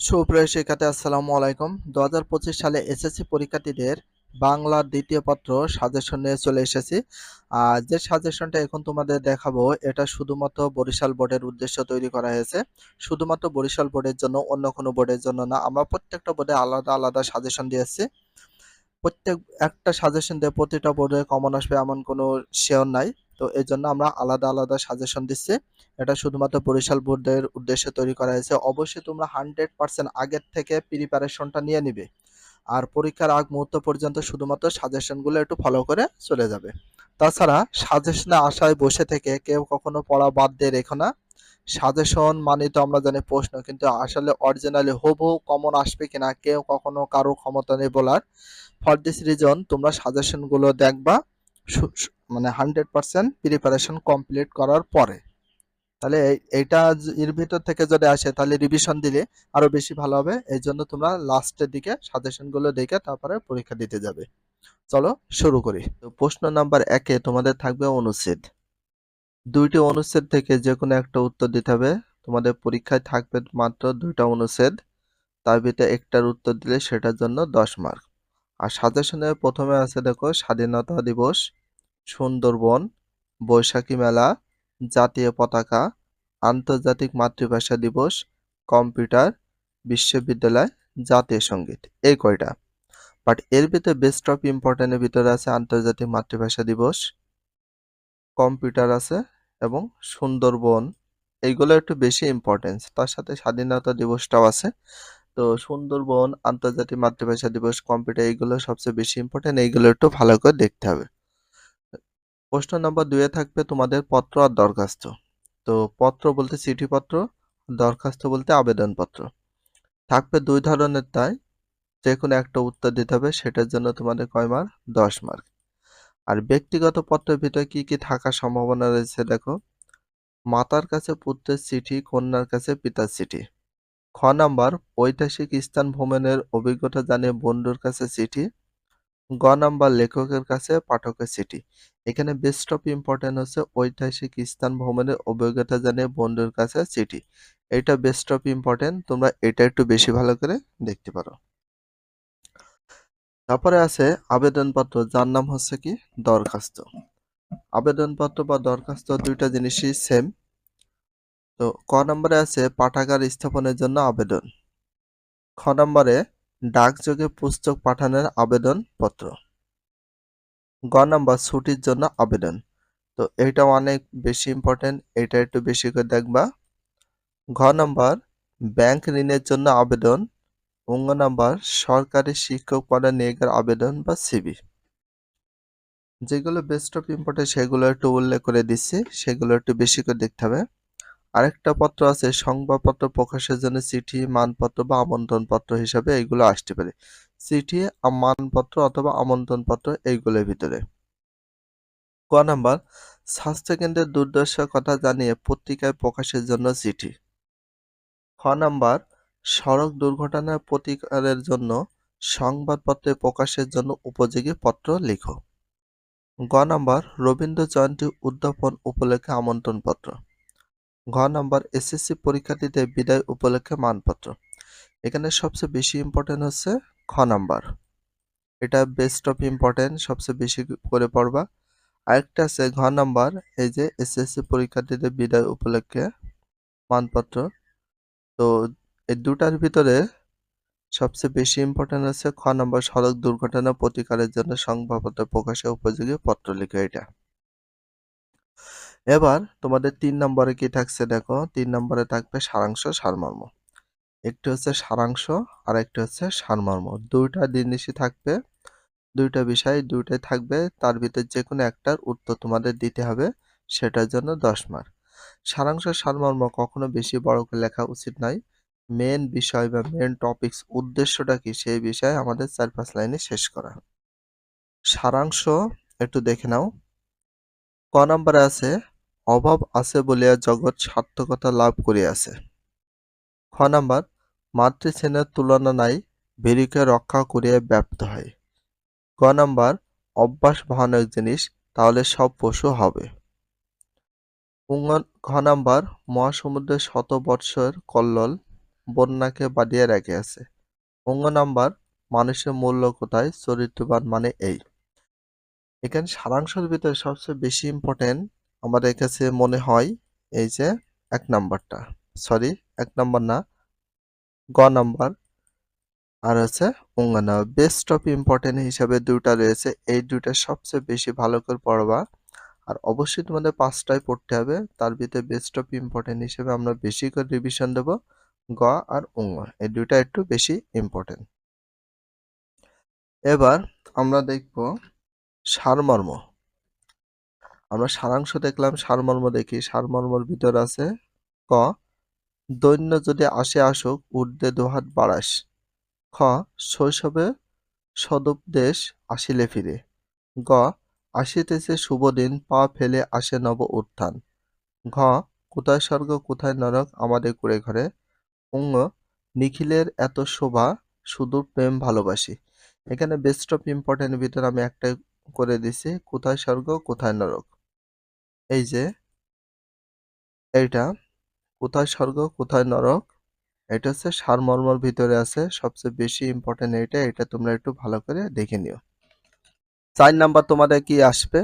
সুপ্রিয় শিক্ষার্থী, আসসালামু আলাইকুম। দু হাজার পঁচিশ সালে এসএসসি পরীক্ষার্থীদের বাংলার দ্বিতীয় পত্র সাজেশন নিয়ে চলে এসেছি। আর যে সাজেশনটা এখন তোমাদের দেখাবো, এটা শুধুমাত্র বরিশাল বোর্ডের উদ্দেশ্য তৈরি করা হয়েছে। শুধুমাত্র বরিশাল বোর্ডের জন্য, অন্য কোনো বোর্ডের জন্য না, আমরা প্রত্যেকটা বোর্ডে আলাদা আলাদা সাজেশন দিয়েছি প্রত্যেক, একটা সাজেশন দিয়ে প্রতিটা বোর্ডে কমন আসবে এমন কোনো শিওর নাই। তো এই জন্য আমরা আলাদা আলাদা সাজেশন দিচ্ছি। এটা শুধুমাত্র বরিশাল বোর্ডের উদ্দেশ্যে তৈরি করা হয়েছে। অবশ্যই তোমরা হান্ড্রেড পার্সেন্ট আগের থেকে প্রিপারেশনটা নিয়ে নিবে। আর পরীক্ষার আগ মুহূর্ত পর্যন্ত শুধুমাত্র সাজেশনগুলো একটু ফলো করে চলে যাবে। তাছাড়া সাজেশনে আশায় বসে থেকে কেউ কখনো পড়া বাদ দিয়ে রেখো না। সাজেশন মানে তো আমরা জানি প্রশ্ন, কিন্তু আসলে অরিজিনালি হুবহু কমন আসবে কিনা, কেউ কখনো কারও ক্ষমতা নেই বলার। ফর দিস রিজন তোমরা সাজেশনগুলো দেখবা। মানে হান্ড্রেড পার্সেন্ট প্রিপারেশন কমপ্লিট করার পরে। তাহলে এই- এইটা এর ভিতর থেকে যদি আসে, তাহলে রিভিশন দিলে আরও বেশি ভালো হবে। এই জন্য তোমরা লাস্টের দিকে সাজেশনগুলো দেখে তারপরে পরীক্ষা দিতে যাবে। চলো শুরু করি। প্রশ্ন নাম্বার একে তোমাদের থাকবে অনুচ্ছেদ। দুইটি অনুচ্ছেদ থেকে যে কোনো একটা উত্তর দিতে হবে। তোমাদের পরীক্ষায় থাকবে মাত্র দুইটা অনুচ্ছেদ। তার ভিতরে একটার উত্তর দিলে সেটার জন্য দশ মার্ক আর সাজেশনের প্রথমে আছে দেখো, স্বাধীনতা দিবস। সুন্দরবন, বৈশাখী মেলা, জাতীয় পতাকা, আন্তর্জাতিক মাতৃভাষা দিবস, কম্পিউটার, বিশ্ববিদ্যালয়, জাতীয় সংগীত, এই কয়টা। বাট এর ভিতরে বেস্ট অফ ইম্পর্টেন্টের ভিতরে আছে আন্তর্জাতিক মাতৃভাষা দিবস, কম্পিউটার আছে এবং সুন্দরবন, এইগুলো একটু বেশি ইম্পর্টেন্স তার সাথে স্বাধীনতা দিবসটাও আছে। তো সুন্দরবন, আন্তর্জাতিক মাতৃভাষা দিবস, কম্পিউটার, এইগুলো সবচেয়ে বেশি ইম্পর্টেন্ট এইগুলো একটু ভালো করে দেখতে হবে। প্রশ্ন নম্বর দুয়ে থাকবে তোমাদের পত্র আর দরখাস্ত। তো পত্র বলতে চিঠিপত্র, দরখাস্ত বলতে আবেদনপত্র। থাকবে দুই ধরনের তাই যে কোনো একটা উত্তর দিতে হবে, সেটার জন্য তোমাদের কয় মার্ক? দশ মার্ক। আর ব্যক্তিগত পত্রের ভিতরে কি কি থাকার সম্ভাবনা রয়েছে দেখো। মাতার কাছে পুত্রের চিঠি, কন্যার কাছে পিতার চিঠি। খ নাম্বার, ঐতিহাসিক স্থান ভ্রমণের অভিজ্ঞতা জানিয়ে বন্ধুর কাছে চিঠি। গ নাম্বার লেখকের কাছে, পাঠকের চিঠি। এখানে বেস্ট অফ ইম্পর্টেন্ট হচ্ছে ঐতিহাসিক স্থান ভ্রমণের অভিজ্ঞতা জানিয়ে বন্ধুর কাছে চিঠি। এটা বেস্ট অফ ইম্পর্টেন্ট তোমরা এটা একটু বেশি ভালো করে দেখতে পারো। তারপরে আছে আবেদনপত্র, যার নাম হচ্ছে কি? দরখাস্ত। আবেদনপত্র বা দরখাস্ত দুইটা জিনিসই সেম তো ক নম্বরে আছে পাঠাগার স্থাপনের জন্য আবেদন। খ নম্বরে ডাকযোগে পুস্তক পাঠানোর আবেদন পত্র গ নাম্বার, ছুটির জন্য আবেদন। তো এটা অনেক বেশি ইম্পর্টেন্ট এটা একটু বেশি করে দেখবা। ঘ নাম্বার, ব্যাংক ঋণের জন্য আবেদন। অঙ্গ নাম্বার, সরকারি শিক্ষক পদে নিয়োগের আবেদন বা সিবি যেগুলো বেস্ট অফ ইম্পর্টেন্ট সেগুলো একটু উল্লেখ করে দিচ্ছি, সেগুলো একটু বেশি করে দেখতে হবে। আরেকটা পত্র আছে, সংবাদপত্র প্রকাশের জন্য চিঠি, মানপত্র বা আমন্ত্রণপত্র হিসাবে এইগুলো আসতে পারে। চিঠি মানপত্র অথবা আমন্ত্রণপত্র এইগুলোর ভিতরে। ক নাম্বার, স্বাস্থ্যকেন্দ্রের দুর্দশার কথা জানিয়ে পত্রিকায় প্রকাশের জন্য চিঠি। খ নাম্বার, সড়ক দুর্ঘটনার প্রতিকারের জন্য সংবাদপত্রে প্রকাশের জন্য উপযোগী পত্র লিখো। গ নাম্বার, রবীন্দ্র জয়ন্তী উদ্যাপন উপলক্ষে আমন্ত্রণপত্র। ঘ নাম্বার এসএসসি পরীক্ষার্থীদের বিদায় উপলক্ষে মানপত্র। এখানে সবচেয়ে বেশি ইম্পর্টেন্ট হচ্ছে খ নাম্বার। এটা বেস্ট অফ ইম্পর্টেন্ট সবচেয়ে বেশি করে পড়বা। আরেকটা আছে ঘ নাম্বার, এই যে এসএসসি পরীক্ষার্থীদের বিদায় উপলক্ষে মানপত্র। তো এই দুটার ভিতরে সবচেয়ে বেশি ইম্পর্টেন্ট হচ্ছে খ নাম্বার, সড়ক দুর্ঘটনা প্রতিকারের জন্য সংবাদপত্র প্রকাশে উপযোগী পত্র লিখে এটা। এবার তোমাদের তিন নম্বরে কি থাকছে দেখো? তিন নম্বরে থাকবে সারাংশ, সারমর্ম। একটি হচ্ছে সারাংশ আর একটি হচ্ছে সারমর্ম। দুইটা জিনিসই থাকবে, দুইটা বিষয়, দুইটাই থাকবে। তার ভিতর যে কোনো একটার উত্তর তোমাদের দিতে হবে, সেটার জন্য দশ মার্ক। সারাংশ, সারমর্ম কখনো বেশি বড় করে লেখা উচিত নয়। মেন বিষয় বা মেন টপিকস উদ্দেশ্যটা কি, সেই বিষয়ে আমাদের চার পাঁচ লাইনে শেষ করা। সারাংশ একটু দেখে নাও। ক নম্বরে আছে অভাব আছে বলিয়া জগৎ সার্থকতা লাভ করিয়াছে। খ নাম্বার মাতৃস্নেহের তুলনা নাই ভীরুকে রক্ষা করিয়া ব্যপ্ত হয়। গ নাম্বার, অভ্যাস ভয়ানক জিনিস, তাহলে সব পশু হবে। ঘ নাম্বার, মহাসমুদ্রের শত বৎসর কল্লোল বন্যাকে বাঁধিয়ে রেখে আছে অঙ্গ নাম্বার, মানুষের মূল্য কোথায়, চরিত্রবান মানে এই। এখানে সারাংশের ভিতরে সবচেয়ে বেশি ইম্পর্টেন্ট আমাদের কাছে মনে হয় এই যে এক নাম্বারটা। সরি এক নাম্বার না, গ নাম্বার। আর হচ্ছে অঙ্গনা বেস্ট অফ ইম্পর্টেন্ট হিসাবে দুইটা রয়েছে, এই দুইটা সবচেয়ে বেশি ভালো করে পড়বা। আর অবশ্যই তোমাদের পাঁচটায় পড়তে হবে, তার ভিতরে বেস্ট অফ ইম্পর্টেন্ট হিসেবে আমরা বেশি করে রিভিশন দেব, গ আর অঙ্গ এই দুইটা একটু বেশি ইম্পর্টেন্ট এবার আমরা দেখব সারমর্ম। আমরা সারাংশ দেখলাম, সারমর্ম দেখি, সারমর্মর ভিতর আছে ক, দৈন্য যদি আসে আসুক, ঊর্ধ্বে দুহাত বাড়াস। খ, শৈশবে সদুপদেশ আসিলে ফিরে। গ, আসিতেছে শুভ দিন, পা ফেলে আসে নব উত্থান। ঘ, কোথায় স্বর্গ, কোথায় নরক, আমাদের কুড়ে ঘরে। অঙ্গ নিখিলের এত শোভা শুধু প্রেম, ভালোবাসি। এখানে বেস্ট অফ ইম্পর্টেন্ট ভিতর আমি একটা করে দিছি, কোথায় স্বর্গ, কোথায় নরক। এই যে, এইটা, কোথায় স্বর্গ, কোথায় নরক? এটা হচ্ছে সারমর্মর ভিতরে আছে, সবচেয়ে বেশি ইম্পর্টেন্ট এটা এটা তোমরা একটু ভালো করে দেখে নিও। চার নাম্বার তোমাদের কি আসবে?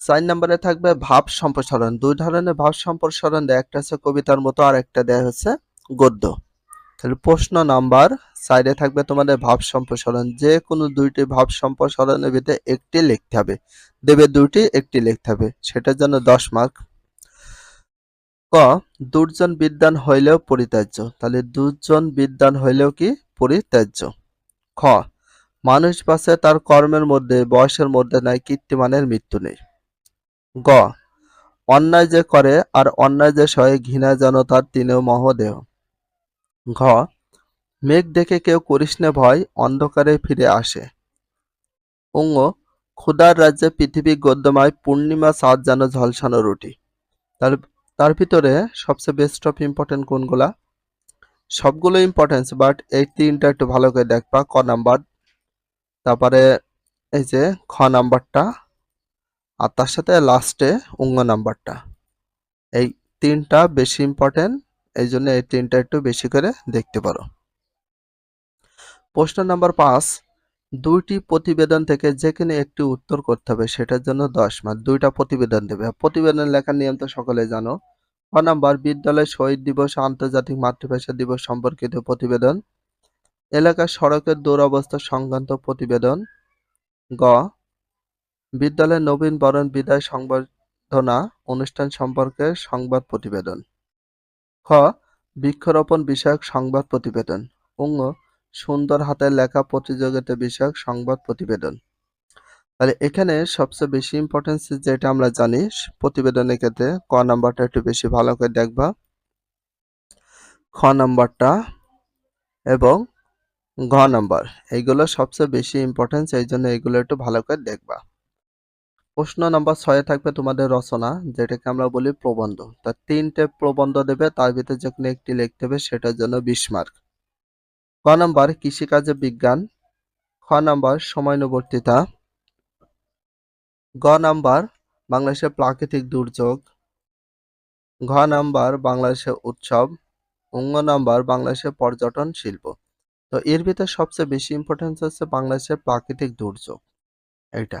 চার নাম্বারে থাকবে ভাব সম্প্রসারণ। দুই ধরনের ভাব সম্প্রসারণ দেয়, একটা হচ্ছে কবিতার মতো আর একটা দেয় হচ্ছে গদ্য। তাহলে প্রশ্ন নাম্বার সাইডে থাকবে তোমাদের ভাব সম্প্রসারণ। যে কোনো দুইটি ভাব সম্প্রসারণের ভিতরে একটি লিখতে হবে। দেবে দুইটি, একটি লিখতে হবে। সেটার জন্য দশ মার্ক ক, দুর্জন বিদ্যান হইলেও পরিত্যাজ্য। তাহলে দুর্জন বিদ্যান হইলেও কি? পরিত্যাজ্য। খ, মানুষ বাঁচে তার কর্মের মধ্যে, বয়সের মধ্যে নাই, কীর্তিমানের মৃত্যু নেই। গ, অন্যায় যে করে আর অন্যায় যে সয়ে ঘৃণা যেন তার তিনেও মহদেহ। ঘ, মেঘ দেখে কেউ করিস নে ভয় অন্ধকারে ফিরে আসে। অঙ্গ ক্ষুদার রাজ্যে পৃথিবী গদ্যময় পূর্ণিমা সাত যেন ঝলসানো রুটি। তার তার ভিতরে সবচেয়ে বেস্ট অফ ইম্পর্টেন্ট কোনগুলা? সবগুলো ইম্পর্টেন্স বাট এই তিনটা একটু ভালো করে দেখবা। ক নাম্বার, তারপরে এই যে খ নাম্বারটা, আর তার সাথে লাস্টে অঙ্গ নাম্বারটা। এই তিনটা বেশি ইম্পর্টেন্ট এই জন্য এই তিনটা একটু বেশি করে দেখতে পারো। প্রশ্ন নাম্বার পাঁচ, দুইটি প্রতিবেদন থেকে যেখানে একটি উত্তর করতে হবে, সেটার জন্য দশ মার্ক দুইটা প্রতিবেদন দেবে। প্রতিবেদন লেখার নিয়ম তো সকলে জানো। ক নাম্বার, বিদ্যালয় শহীদ দিবস, আন্তর্জাতিক মাতৃভাষা দিবস সম্পর্কিত প্রতিবেদন। এলাকার সড়কের দুরবস্থা সংক্রান্ত প্রতিবেদন। গ, বিদ্যালয়ের নবীন বরণ বিদায় সংবর্ধনা অনুষ্ঠান সম্পর্কে সংবাদ প্রতিবেদন। খ, বৃক্ষরোপণ বিষয়ক সংবাদ প্রতিবেদন। অঙ্গ সুন্দর হাতের লেখা প্রতিযোগিতা বিষয়ক সংবাদ প্রতিবেদন। তাহলে এখানে সবচেয়ে বেশি ইম্পর্টেন্স যেটা আমরা জানি প্রতিবেদনের ক্ষেত্রে, ক নাম্বারটা একটু বেশি ভালো করে দেখবা। খ নাম্বারটা এবং ঘ নাম্বার, এইগুলো সবচেয়ে বেশি ইম্পর্টেন্স এই জন্য এইগুলো একটু ভালো করে দেখবা। প্রশ্ন নাম্বার ছয়ে থাকবে তোমাদের রচনা, যেটাকে আমরা বলি প্রবন্ধ। তা তিনটে প্রবন্ধ দেবে, তার ভিতরে যে কোনো একটি লিখতে হবে, সেটার জন্য বিশ মার্ক। ক নাম্বার, কৃষিকাজে বিজ্ঞান। খ নাম্বার, সময়ানুবর্তিতা। গ নাম্বার, বাংলাদেশের প্রাকৃতিক দুর্যোগ। ঘ নাম্বার, বাংলাদেশের উৎসব। অঙ্গ নাম্বার, বাংলাদেশের পর্যটন শিল্প। তো এর ভিতরে সবচেয়ে বেশি ইম্পর্টেন্স হচ্ছে বাংলাদেশের প্রাকৃতিক দুর্যোগ। এইটা।